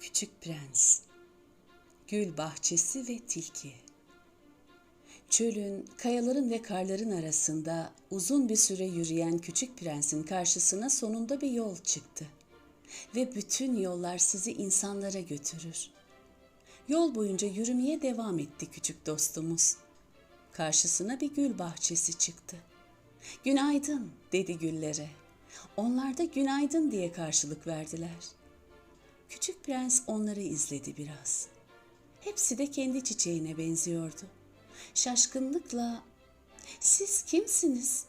Küçük Prens Gül Bahçesi ve Tilki Çölün, kayaların ve karların arasında uzun bir süre yürüyen küçük prensin karşısına sonunda bir yol çıktı. Ve bütün yollar sizi insanlara götürür. Yol boyunca yürümeye devam etti küçük dostumuz. Karşısına bir gül bahçesi çıktı. Günaydın dedi güllere. Onlar da günaydın diye karşılık verdiler. Küçük prens onları izledi biraz. Hepsi de kendi çiçeğine benziyordu. Şaşkınlıkla "Siz kimsiniz?"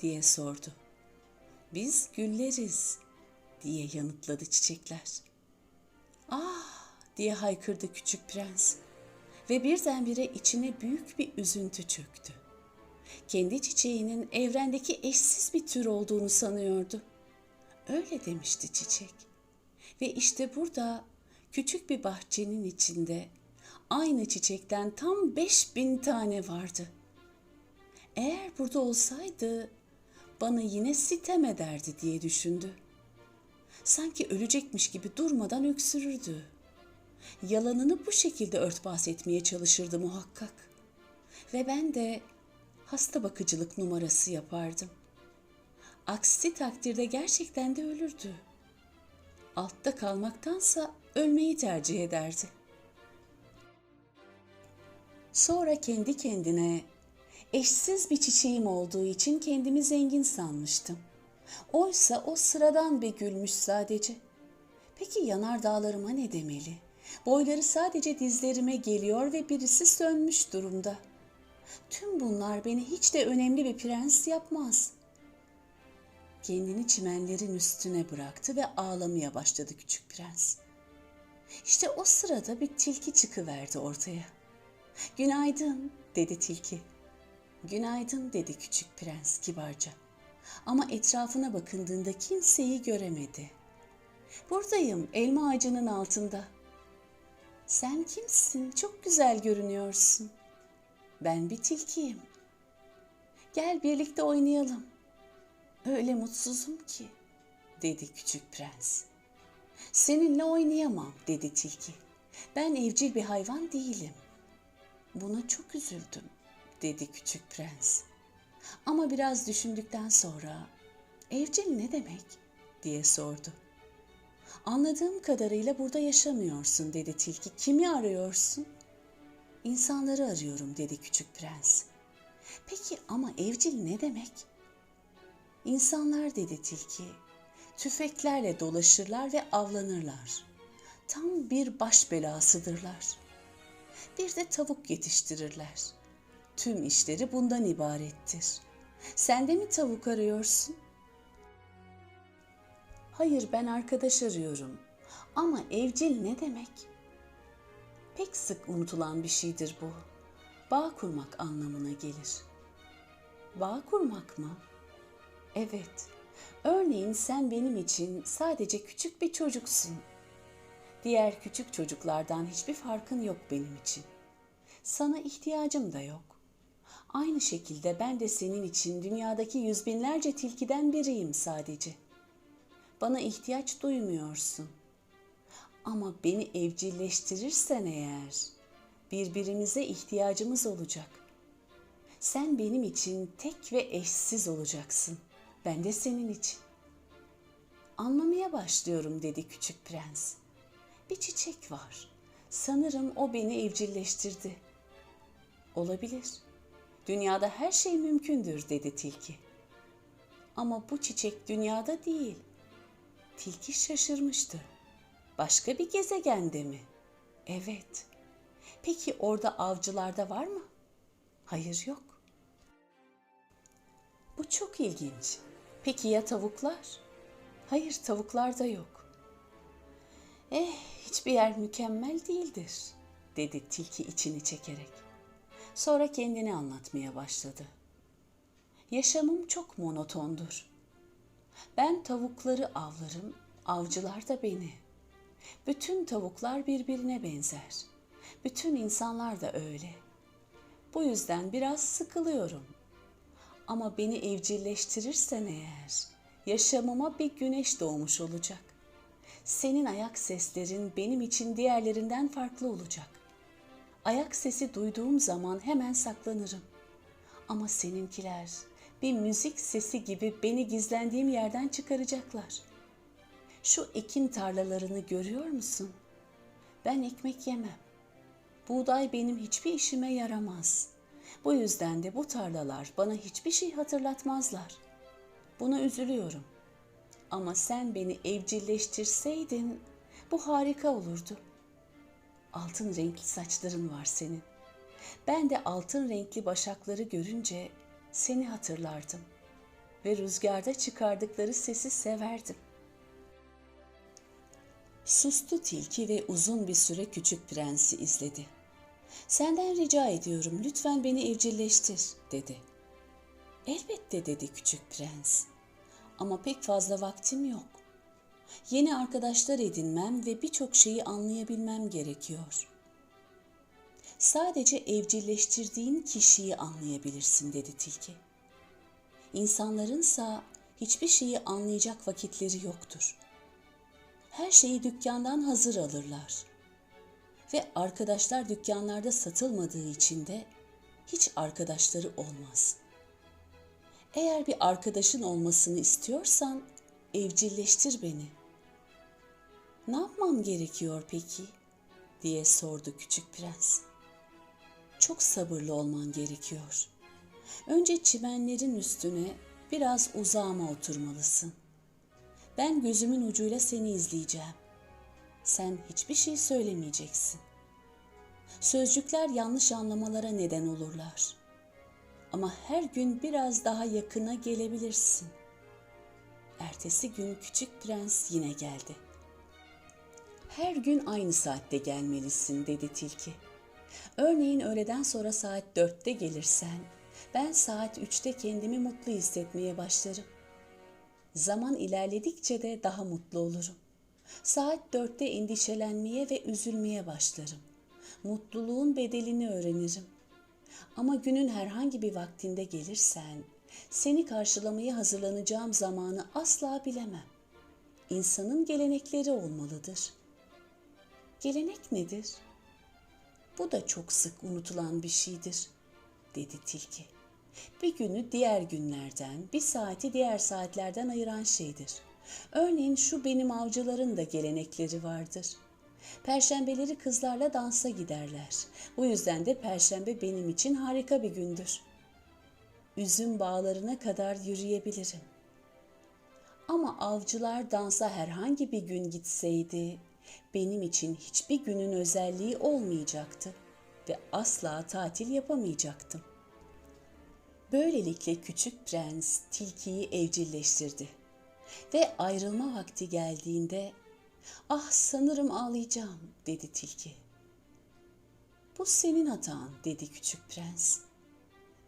diye sordu. "Biz gülleriz." diye yanıtladı çiçekler. "Ah!" diye haykırdı küçük prens ve birdenbire içine büyük bir üzüntü çöktü. Kendi çiçeğinin evrendeki eşsiz bir tür olduğunu sanıyordu. Öyle demişti çiçek. Ve işte burada küçük bir bahçenin içinde aynı çiçekten tam beş bin tane vardı. Eğer burada olsaydı bana yine sitem ederdi diye düşündü. Sanki ölecekmiş gibi durmadan öksürürdü. Yalanını bu şekilde örtbas etmeye çalışırdı muhakkak. Ve ben de hasta bakıcılık numarası yapardım. Aksi takdirde gerçekten de ölürdü. Altta kalmaktansa ölmeyi tercih ederdi. Sonra kendi kendine eşsiz bir çiçeğim olduğu için kendimi zengin sanmıştım. Oysa o sıradan bir gülmüş sadece. Peki yanar dağlarıma ne demeli? Boyları sadece dizlerime geliyor ve birisi sönmüş durumda. Tüm bunlar beni hiç de önemli bir prens yapmaz. Kendini çimenlerin üstüne bıraktı ve ağlamaya başladı küçük prens. İşte o sırada bir tilki çıkıverdi ortaya. Günaydın dedi tilki. Günaydın dedi küçük prens kibarca. Ama etrafına bakındığında kimseyi göremedi. Buradayım elma ağacının altında. Sen kimsin? Çok güzel görünüyorsun. Ben bir tilkiyim. Gel birlikte oynayalım. Öyle mutsuzum ki, dedi küçük prens. Seninle oynayamam, dedi tilki. Ben evcil bir hayvan değilim. Buna çok üzüldüm, dedi küçük prens. Ama biraz düşündükten sonra, evcil ne demek, diye sordu. Anladığım kadarıyla burada yaşamıyorsun, dedi tilki. Kimi arıyorsun? İnsanları arıyorum, dedi küçük prens. Peki ama evcil ne demek? İnsanlar dedi tilki, tüfeklerle dolaşırlar ve avlanırlar. Tam bir baş belasıdırlar. Bir de tavuk yetiştirirler. Tüm işleri bundan ibarettir. Sen de mi tavuk arıyorsun? Hayır ben arkadaş arıyorum. Ama evcil ne demek? Pek sık unutulan bir şeydir bu. Bağ kurmak anlamına gelir. Bağ kurmak mı? Evet. Örneğin sen benim için sadece küçük bir çocuksun. Diğer küçük çocuklardan hiçbir farkın yok benim için. Sana ihtiyacım da yok. Aynı şekilde ben de senin için dünyadaki yüz binlerce tilkiden biriyim sadece. Bana ihtiyaç duymuyorsun. Ama beni evcilleştirirsen eğer birbirimize ihtiyacımız olacak. Sen benim için tek ve eşsiz olacaksın. Ben de senin için. Anlamaya başlıyorum dedi küçük prens. Bir çiçek var. Sanırım o beni evcilleştirdi. Olabilir. Dünyada her şey mümkündür dedi tilki. Ama bu çiçek dünyada değil. Tilki şaşırmıştı. Başka bir gezegende mi? Evet. Peki orada avcılarda var mı? Hayır yok. Bu çok ilginç. Peki ya tavuklar? Hayır, tavuklar da yok. Eh, hiçbir yer mükemmel değildir, dedi tilki içini çekerek. Sonra kendini anlatmaya başladı. Yaşamım çok monotondur. Ben tavukları avlarım, avcılar da beni. Bütün tavuklar birbirine benzer. Bütün insanlar da öyle. Bu yüzden biraz sıkılıyorum. Ama beni evcilleştirirsen eğer, yaşamıma bir güneş doğmuş olacak. Senin ayak seslerin benim için diğerlerinden farklı olacak. Ayak sesi duyduğum zaman hemen saklanırım. Ama seninkiler bir müzik sesi gibi beni gizlendiğim yerden çıkaracaklar. Şu ekin tarlalarını görüyor musun? Ben ekmek yemem. Buğday benim hiçbir işime yaramaz. Bu yüzden de bu tarlalar bana hiçbir şey hatırlatmazlar. Buna üzülüyorum. Ama sen beni evcilleştirseydin bu harika olurdu. Altın renkli saçların var senin. Ben de altın renkli başakları görünce seni hatırlardım ve rüzgarda çıkardıkları sesi severdim. Sustu tilki ve uzun bir süre küçük prensi izledi. Senden rica ediyorum lütfen beni evcilleştir dedi. Elbette dedi küçük prens. Ama pek fazla vaktim yok. Yeni arkadaşlar edinmem ve birçok şeyi anlayabilmem gerekiyor. Sadece evcilleştirdiğin kişiyi anlayabilirsin dedi tilki. İnsanlarınsa hiçbir şeyi anlayacak vakitleri yoktur. Her şeyi dükkandan hazır alırlar. Ve arkadaşlar dükkanlarda satılmadığı için de hiç arkadaşları olmaz. Eğer bir arkadaşın olmasını istiyorsan evcilleştir beni. Ne yapmam gerekiyor peki? diye sordu küçük prens. Çok sabırlı olman gerekiyor. Önce çimenlerin üstüne biraz uzağıma oturmalısın. Ben gözümün ucuyla seni izleyeceğim. Sen hiçbir şey söylemeyeceksin. Sözcükler yanlış anlamalara neden olurlar. Ama her gün biraz daha yakına gelebilirsin. Ertesi gün küçük prens yine geldi. Her gün aynı saatte gelmelisin dedi tilki. Örneğin öğleden sonra saat dörtte gelirsen ben saat üçte kendimi mutlu hissetmeye başlarım. Zaman ilerledikçe de daha mutlu olurum. Saat dörtte endişelenmeye ve üzülmeye başlarım. Mutluluğun bedelini öğrenirim. Ama günün herhangi bir vaktinde gelirsen, seni karşılamaya hazırlanacağım zamanı asla bilemem. İnsanın gelenekleri olmalıdır. Gelenek nedir? Bu da çok sık unutulan bir şeydir, dedi tilki. Bir günü diğer günlerden, bir saati diğer saatlerden ayıran şeydir. Örneğin şu benim avcıların da gelenekleri vardır. Perşembeleri kızlarla dansa giderler. Bu yüzden de perşembe benim için harika bir gündür. Üzüm bağlarına kadar yürüyebilirim. Ama avcılar dansa herhangi bir gün gitseydi, benim için hiçbir günün özelliği olmayacaktı ve asla tatil yapamayacaktım. Böylelikle küçük prens tilkiyi evcilleştirdi ve ayrılma vakti geldiğinde "Ah sanırım ağlayacağım." dedi tilki. "Bu senin hatan." dedi küçük prens.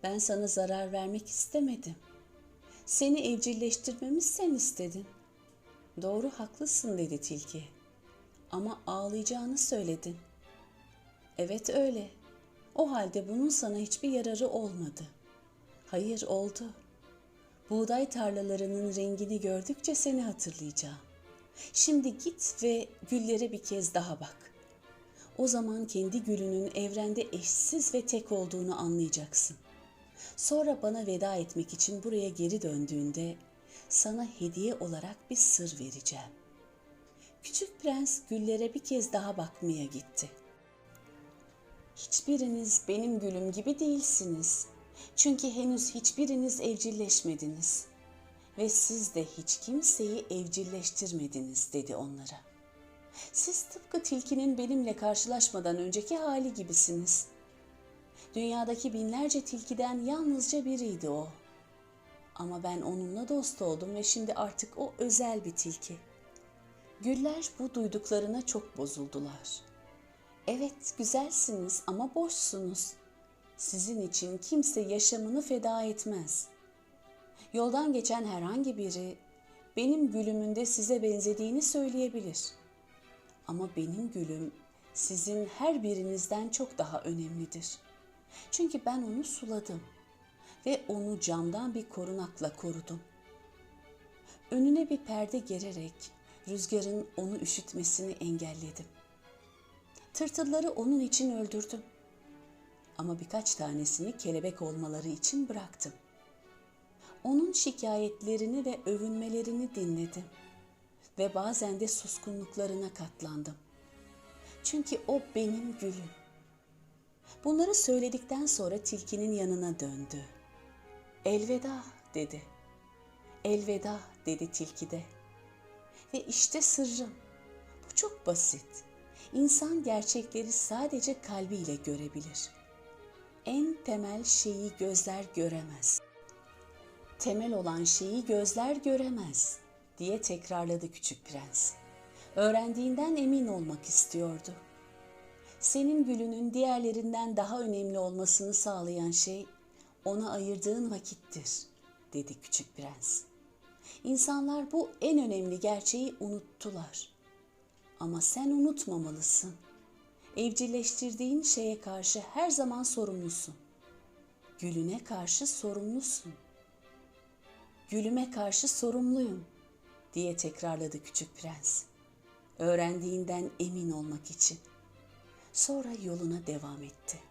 "Ben sana zarar vermek istemedim. Seni evcilleştirmemi sen istedin." "Doğru haklısın." dedi tilki. "Ama ağlayacağını söyledin." "Evet öyle. O halde bunun sana hiçbir yararı olmadı." "Hayır oldu." Buğday tarlalarının rengini gördükçe seni hatırlayacağım. Şimdi git ve güllere bir kez daha bak. O zaman kendi gülünün evrende eşsiz ve tek olduğunu anlayacaksın. Sonra bana veda etmek için buraya geri döndüğünde sana hediye olarak bir sır vereceğim. Küçük prens güllere bir kez daha bakmaya gitti. Hiçbiriniz benim gülüm gibi değilsiniz. Çünkü henüz hiçbiriniz evcilleşmediniz ve siz de hiç kimseyi evcilleştirmediniz dedi onlara. Siz tıpkı tilkinin benimle karşılaşmadan önceki hali gibisiniz. Dünyadaki binlerce tilkiden yalnızca biriydi o. Ama ben onunla dost oldum ve şimdi artık o özel bir tilki. Güller bu duyduklarına çok bozuldular. Evet, güzelsiniz ama boşsunuz. Sizin için kimse yaşamını feda etmez. Yoldan geçen herhangi biri benim gülümün de size benzediğini söyleyebilir. Ama benim gülüm sizin her birinizden çok daha önemlidir. Çünkü ben onu suladım ve onu camdan bir korunakla korudum. Önüne bir perde gererek Rüzgarın onu üşütmesini engelledim. Tırtılları onun için öldürdüm. Ama birkaç tanesini kelebek olmaları için bıraktım. Onun şikayetlerini ve övünmelerini dinledim ve bazen de suskunluklarına katlandım. Çünkü o benim gülüm. Bunları söyledikten sonra tilkinin yanına döndü. Elveda dedi. Elveda dedi tilki de. Ve işte sırrım. Bu çok basit. İnsan gerçekleri sadece kalbiyle görebilir. En temel şeyi gözler göremez. Temel olan şeyi gözler göremez diye tekrarladı küçük prens. Öğrendiğinden emin olmak istiyordu. Senin gülünün diğerlerinden daha önemli olmasını sağlayan şey ona ayırdığın vakittir, dedi küçük prens. İnsanlar bu en önemli gerçeği unuttular. Ama sen unutmamalısın. Evcilleştirdiğin şeye karşı her zaman sorumlusun. Gülüne karşı sorumlusun. Gülüme karşı sorumluyum, diye tekrarladı küçük prens. Öğrendiğinden emin olmak için. Sonra yoluna devam etti.